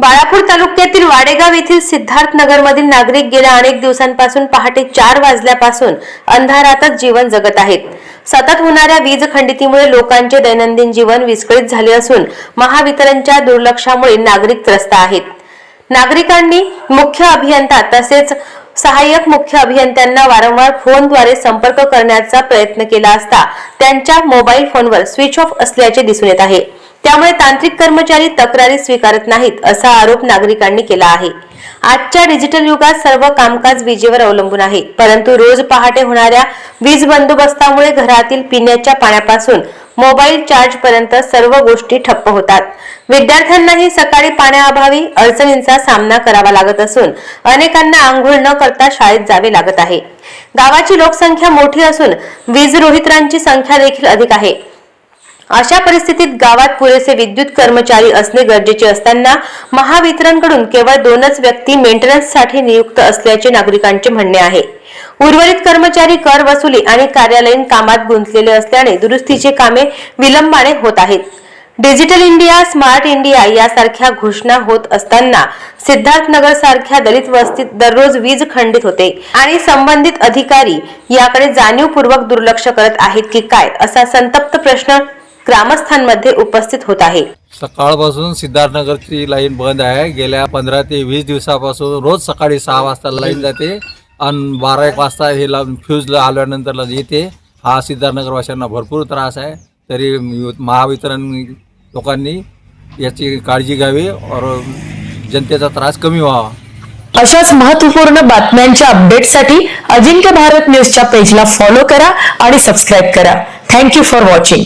बाळापूर तालुक्यातील वाडेगाव येथील सिद्धार्थ नगरमधील नागरिक गेल्या अनेक दिवसांपासून पहाटे चार वाजल्यापासून अंधारातच जीवन जगत आहेत. सतत होणाऱ्या वीज खंडितीमुळे लोकांचे दैनंदिन जीवन विस्कळीत झाले असून महावितरणच्या दुर्लक्षामुळे नागरिक त्रस्त आहेत. नागरिकांनी मुख्य अभियंता तसेच सहाय्यक मुख्य अभियंत्यांना वारंवार फोनद्वारे संपर्क करण्याचा प्रयत्न केला असता त्यांच्या मोबाईल फोनवर स्विच ऑफ असल्याचे दिसून येत आहे. त्यामुळे तांत्रिक कर्मचारी तक्रारी स्वीकारत नाहीत असा आरोप नागरिकांनी केला आहे. आजच्या डिजिटल युगात सर्व कामकाज विजेवर अवलंबून आहे. परंतु रोज पहाटे होणाऱ्या वीज बंदोबस्तामुळे घरातील पिण्याच्या पाण्यापासून मोबाईल चार्ज पर्यंत सर्व गोष्टी ठप्प होतात. विद्यार्थ्यांनाही सकाळी पाण्याअभावी अडचणींचा सामना करावा लागत असून अनेकांना आंघोळ न करता शाळेत जावे लागत आहे. गावाची लोकसंख्या मोठी असून वीज रोहित्रांची संख्या देखील अधिक आहे. अशा परिस्थितीत गावात पुरेसे विद्युत कर्मचारी असणे गरजेचे असताना महावितरणकडून केवळ दोनच व्यक्ती मेंटेनन्ससाठी नियुक्त असल्याचे नागरिकांचे म्हणणे आहे. उर्वरित कर्मचारी कर वसुली आणि कार्यालयीन कामात गुंतलेले असल्याने दुरुस्तीचे कामे विलंबाने होत आहेत. डिजिटल इंडिया स्मार्ट इंडिया यासारख्या घोषणा होत असताना सिद्धार्थनगर सारख्या दलित वस्तीत दररोज वीज खंडित होते आणि संबंधित अधिकारी याकडे जाणीवपूर्वक दुर्लक्ष करत आहेत की काय असा संतप्त प्रश्न ग्रामस्थांमध्ये उपस्थित होत आहे. सकाळपासून सिद्धार्थनगरची लाईन बंद आहे. गेल्या पंधरा ते वीस दिवसापासून रोज सकाळी सहा वाजता लाईन जाते आणि बारा एक वाजता हे लावून फ्यूज आल्यानंतर ला- येते. हा सिद्धार्थनगरवासियांना भरपूर त्रास आहे. तरी महावितरण लोकांनी याची काळजी घ्यावी और जनतेचा त्रास कमी व्हावा. अशाच महत्त्वपूर्ण बातम्यांच्या अपडेटसाठी अजिंक्य भारत न्यूजच्या पेजला फॉलो करा आणि सबस्क्राईब करा. Thank you for watching